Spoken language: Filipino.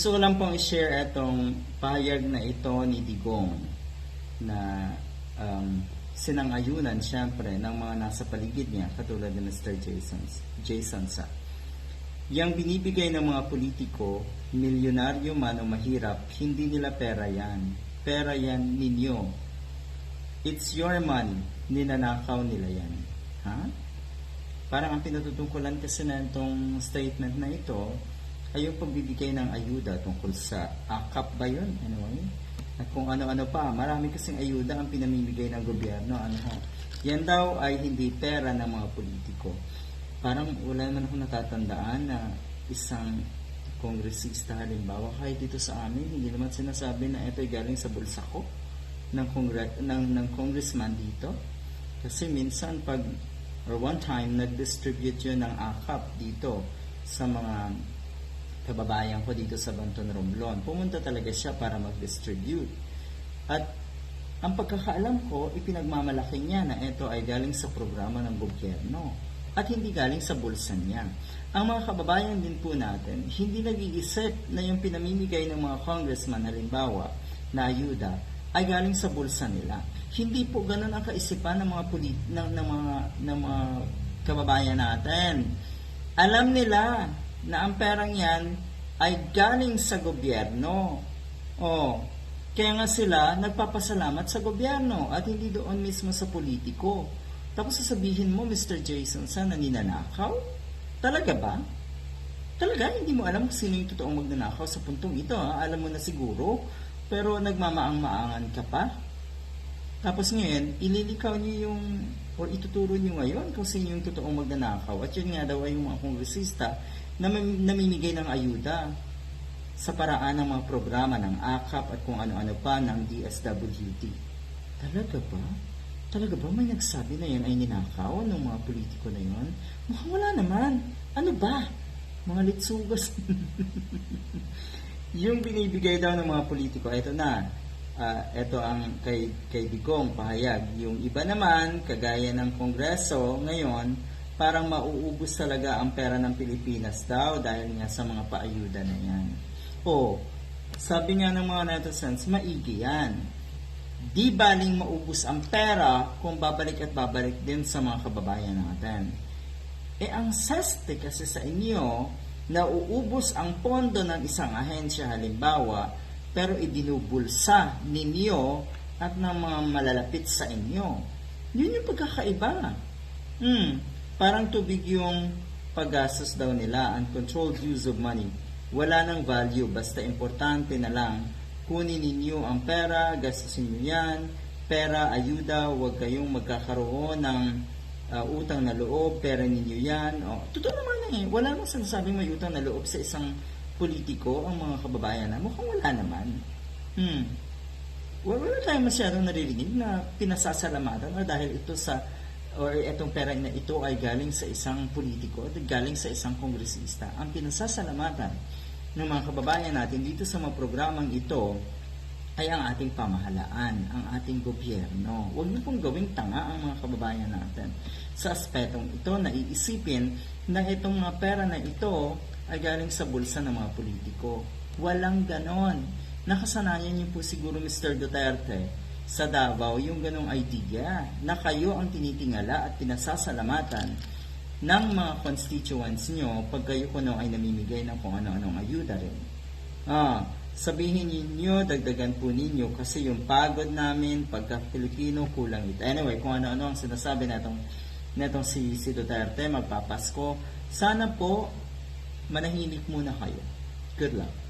Gusto ko lang pong i-share itong pahayag na ito ni Digong na um, sinangayunan siyempre ng mga nasa paligid niya katulad ni Mr. Jason, Jason Sa. Yang binibigay ng mga politiko, milyonaryo man o mahirap, hindi nila pera yan. Pera yan ninyo. It's your money. Ninanakaw nila yan. Ha? Parang ang pinatutungkulan kasi na itong statement na ito ay yung pagbibigay ng ayuda tungkol sa AKAP ba yun? Anyway, at kung ano-ano pa, marami kasing ayuda ang pinamimigay ng gobyerno. Ano ho? Yan daw ay hindi pera ng mga politiko. Parang wala naman ako natatandaan na isang kongresista halimbawa kahit dito sa amin hindi naman sinasabi na ito ay galing sa bulsa ko ng, congre- ng, ng congressman dito kasi minsan pag or one time nag-distribute yun ng AKAP dito sa mga kababayan ko dito sa Banton Romblon. Pumunta talaga siya para mag-distribute. At ang pagkakaalam ko, ipinagmamalaki niya na ito ay galing sa programa ng gobyerno at hindi galing sa bulsa niya. Ang mga kababayan din po natin, hindi nag-iisip na yung pinamimigay ng mga congressman, halimbawa, na ayuda, ay galing sa bulsa nila. Hindi po ganun ang kaisipan ng mga polit- ng, ng mga ng mga kababayan natin. Alam nila na ang perang yan ay galing sa gobyerno. Oh, kaya nga sila nagpapasalamat sa gobyerno at hindi doon mismo sa politiko. Tapos sasabihin mo, Mr. Jason, sana ninanakaw? Talaga ba? Talaga, hindi mo alam kung sino yung totoong magnanakaw sa puntong ito. Ha? Alam mo na siguro, pero nagmamaang-maangan ka pa. Tapos ngayon, ililikaw niyo yung, or ituturo niyo ngayon kung sino yung totoong magnanakaw. At yun nga daw ay yung mga kongresista na namimigay ng ayuda sa paraan ng mga programa ng AKAP at kung ano-ano pa ng DSWD. Talaga ba? Talaga ba may nagsabi na yan ay ninakaw ng mga politiko na yon? Mukhang wala naman. Ano ba? Mga litsugas. yung binibigay daw ng mga politiko, ito na. Ah, ito ang kay, kay Digong pahayag. Yung iba naman, kagaya ng Kongreso ngayon, parang mauubos talaga ang pera ng Pilipinas daw dahil nga sa mga paayuda na yan. O, sabi nga ng mga netizens, maigi yan. Di baling maubos ang pera kung babalik at babalik din sa mga kababayan natin. Eh ang saste kasi sa inyo, na uubos ang pondo ng isang ahensya halimbawa, pero ibinubulsa ninyo at ng mga malalapit sa inyo. Yun yung pagkakaiba. Hmm, parang tubig yung paggastos daw nila, uncontrolled use of money. Wala nang value, basta importante na lang. Kunin ninyo ang pera, gastusin nyo yan, pera, ayuda, huwag kayong magkakaroon ng uh, utang na loob, pera ninyo yan. O, totoo naman eh, wala namang sinasabing may utang na loob sa isang politiko ang mga kababayan na mukhang wala naman. Hmm. Wala, wala tayong masyadong naririnig na pinasasalamatan o dahil ito sa or itong pera na ito ay galing sa isang politiko at galing sa isang kongresista. Ang pinasasalamatan ng mga kababayan natin dito sa mga programang ito ay ang ating pamahalaan, ang ating gobyerno. Huwag niyo pong gawing tanga ang mga kababayan natin. Sa aspetong ito, naiisipin na itong mga pera na ito ay galing sa bulsa ng mga politiko. Walang ganon. Nakasanayan niyo po siguro Mr. Duterte sa Davao yung ganong idea na kayo ang tinitingala at pinasasalamatan ng mga constituents nyo pag kayo kuno ay namimigay ng kung ano-anong ayuda rin. Ah, sabihin ninyo, dagdagan po ninyo kasi yung pagod namin pagka Pilipino kulang ito. Anyway, kung ano-ano ang sinasabi natong netong si, si Duterte, magpapasko. Sana po manahimik muna kayo. Good luck.